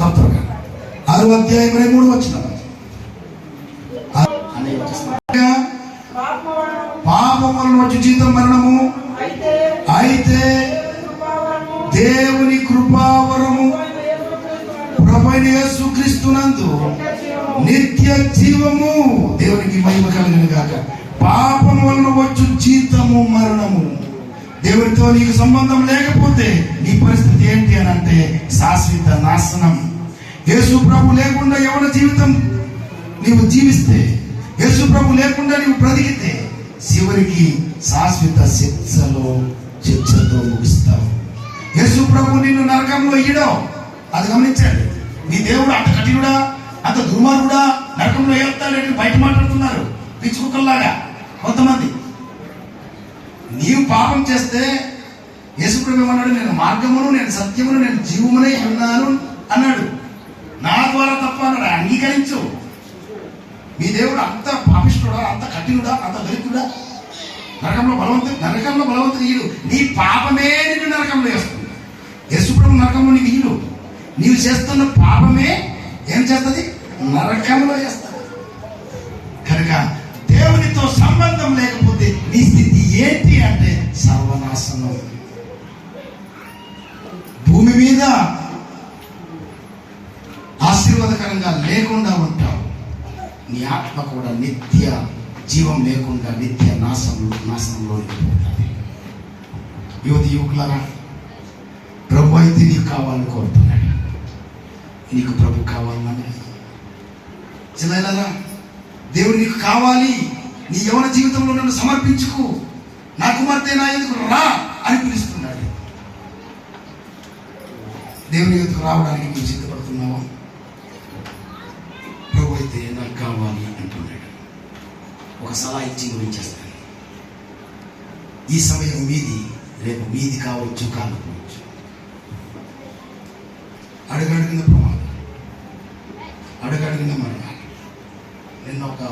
తొందరగా ఆరు అధ్యాయం మూడు వచ్చిన పాపం వలన వచ్చి జీతం మరణము. అయితే దేవుని కృపావరము ప్రభైన యేసు క్రీస్తునందు నిత్య జీవము దేవునికి మహిమ కలిగిన గాక. పాపం వలన వచ్చు జీతము మరణము. దేవునితో నీకు సంబంధం లేకపోతే నీ పరిస్థితి ఏంటి అని అంటే శాశ్వత నాశనం. యేసు ప్రభు లేకుండా ఎవరి జీవితం నీవు జీవిస్తే యేసు ప్రభు లేకుండా నీవు బ్రతికితే చివరికి శాశ్వత శిక్షలో శిక్షతో ముగిస్తావు. యేసు ప్రభు నిన్ను నరకంలో ఇయ్యడం అది గమనించండి. నీ దేవుడు అంత కఠినుడా అంత దుర్మార్గుడా నరకంలో వేస్తాడని బయట మాట్లాడుతున్నారు. పిచ్చుకుక్కల్లాగా కొంతమంది. నీవు పాపం చేస్తే యేసుప్రభు ఏమన్నాడు? నేను మార్గమును నేను సత్యమును నేను జీవమునే ఉన్నాను అన్నాడు. నా ద్వారా తప్ప అన్నాడు. అంగీకరించు. మీ దేవుడు అంత పాపిష్ఠుడా అంత కఠినుడా అంత దరిద్రుడా? నరకంలో బలవంతుడు నరకంలో బలవంతుడు ఈడు. నీ పాపమే నిన్ను నరకంలో వేస్తుంది. యశుప్రభు నరకంలో నీకు ఈడు. నీవు చేస్తున్న పాపమే ఏం చేస్తుంది? నరకంలో చేస్తుంది మీద ఆశీర్వాదకరంగా లేకుండా ఉంటావు. నీ ఆత్మ కూడా నిత్య జీవం లేకుండా నిత్య నాశనం నాశనంలో పోతుంది యువతి యువకులారా ప్రభు అయితే నీకు కావాలని కోరుతున్నాడు. నీకు ప్రభు కావాలని చిల్లరా దేవుడు నీకు కావాలి. నీ యవన జీవితంలో నన్ను సమర్పించుకు. నా కుమార్తె నా ఎందుకు రా అని పిలుస్తాను దేవుని యొక్క రావడానికి మేము సిద్ధపడుతున్నావా? ప్రభు అయితే నాకు కావాలి అంటున్నాడు. ఒక సలహా ఇచ్చి గురించేస్తాను ఈ సమయం మీది రేపు మీది కావచ్చు కాకపోవచ్చు. అడుగడిగిన ప్రమాదం. అడుగడిగిన మరణాలు. నిన్న ఒక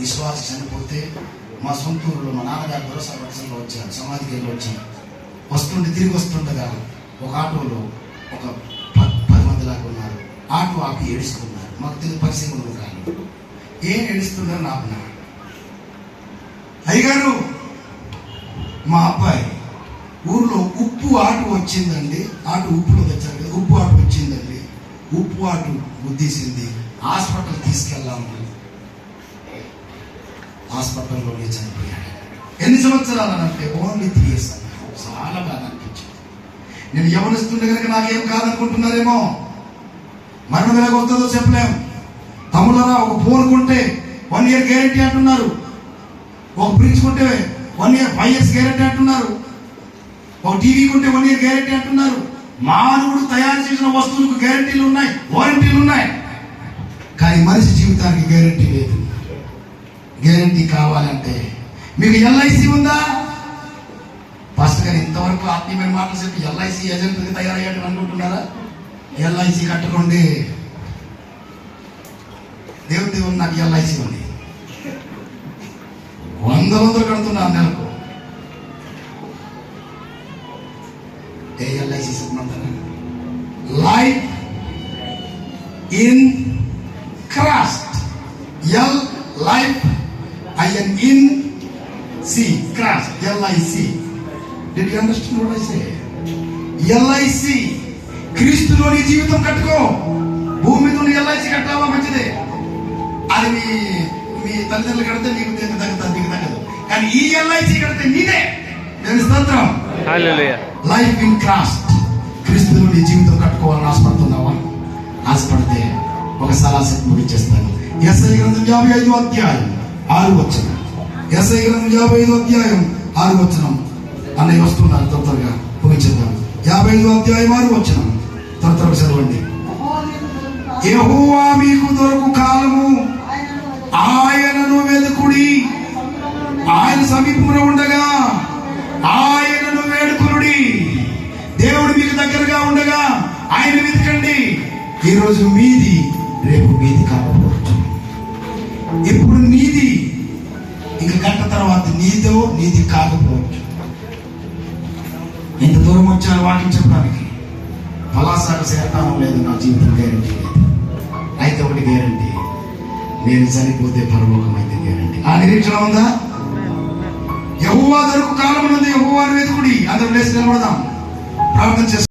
విశ్వాస చనిపోతే మా సొంత ఊరిలో మా నాన్నగారు భరోసా పక్షంలో వచ్చారు సమాధికి వెళ్ళి వచ్చాను వస్తుంటే తిరిగి వస్తుండగా ఒక ఆటోలో ఒక పది మంది లాగా ఉన్నారు ఆటో ఆపి ఏడుస్తున్నారు. మాకు తెలియదు పరిశీలన కాదు. ఏం ఏడుస్తున్నారు నాకు నా? అయ్యగారు మా అబ్బాయి ఊర్లో ఉప్పు ఆటు వచ్చిందండి. ఆటు ఉప్పులో తెచ్చారు కదా ఉప్పు ఆటు వచ్చిందండి. ఉప్పు ఆటు ఉద్దేశింది హాస్పిటల్ తీసుకెళ్ళాము హాస్పిటల్లోనే చనిపోయాడు. ఎన్ని సంవత్సరాలు అంటే ఓన్లీ త్రీ ఇయర్స్. చాలా బాగా నేను యవనిస్తుండే కనుక నాకేం కాదనుకుంటున్నారేమో? మరణం ఎలాగొస్తుందో చెప్పలేం. తమ్ములరా ఒక ఫోన్ కొంటే వన్ ఇయర్ గ్యారంటీ అంటున్నారు. ఒక ఫ్రిడ్జ్ కొంటే one year five years guarantee అంటున్నారు. ఒక టీవీ కొంటే వన్ ఇయర్ గ్యారంటీ అంటున్నారు. మానవుడు తయారు చేసిన వస్తువులకు గ్యారంటీలు ఉన్నాయి వారంటీలు ఉన్నాయి. కానీ మనిషి జీవితానికి గ్యారంటీ లేదు. గ్యారంటీ కావాలంటే మీకు ఎల్ఐసి ఉందా? ఇంతవరకు ఆత్మీయమైన మాటలు చెప్పి ఎల్ఐసి ఏజెంట్కి తయారయ్యాడు అనుకుంటున్నారా? ఎల్ఐసి కట్టుకోండి. దేవుడి దేవుడు నాకు ఎల్ఐసి ఉంది. వందల వందలు కడుతున్నాను నెలకు. ఏ LIC life in Christ L life I N in C Christ LIC what I say LIC క్రీస్తులో నీ జీవితం కట్టుకో. భూమి మీద ఉన్న ఎల్ఐసి కట్టావా మంచిదే. అది మీ మీ తల్లిదండ్రులు కడితే నీకు దేనికి తగ్గుతుంది నీకు తగ్గదు. కానీ ఈ ఎల్ఐసి కడితే నీదే. నేను స్తోత్రం. లైఫ్ ఇన్ క్రాస్ట్ క్రీస్తులో నీ జీవితం కట్టుకోవాలని ఆశపడుతున్నావా? ఆశపడితే ఒక సలాసెట్ ముగించేస్తాను ఎస్ఐ గ్రంథం యాభై ఐదు అధ్యాయం ఆరు వచనం. ఎస్ఐ గ్రంథం యాభై ఐదు అధ్యాయం ఆరు వచనం. అన్నయ్య వస్తున్నారు త్వర త్వరగా ముగించేద్దాం. యాభై ఐదు అధ్యాయం వారు వచ్చిన త్వర త్వరగా చదవండి. యహోవా మీకు దొరకు కాలము. ఆయనను వెతుకుడి ఆయన సమీపంలో ఉండగా ఆయనను వేడుకునుడి. దేవుడు మీకు దగ్గరగా ఉండగా ఆయన వెతకండి. ఈరోజు మీది రేపు మీది కాకపోవచ్చు. ఇప్పుడు నీది ఇంక గంట తర్వాత నీదో నీది కాకపోవచ్చు. ఎంత దూరం వచ్చాను వాటిని చెప్పడానికి పలాసాకు చేస్తాను లేదు నా జీవితం గ్యారంటీ లేదు. అయితే ఒకటి గ్యారంటీ నేను చనిపోతే పరలోకం అయితే గ్యారంటీ ఆ నిరీక్షణ ఉందా? యహువా కాలం ఉంది యహువాని వెతుకుడి. అందరం లేచి నిలబడదాం. ప్రార్థన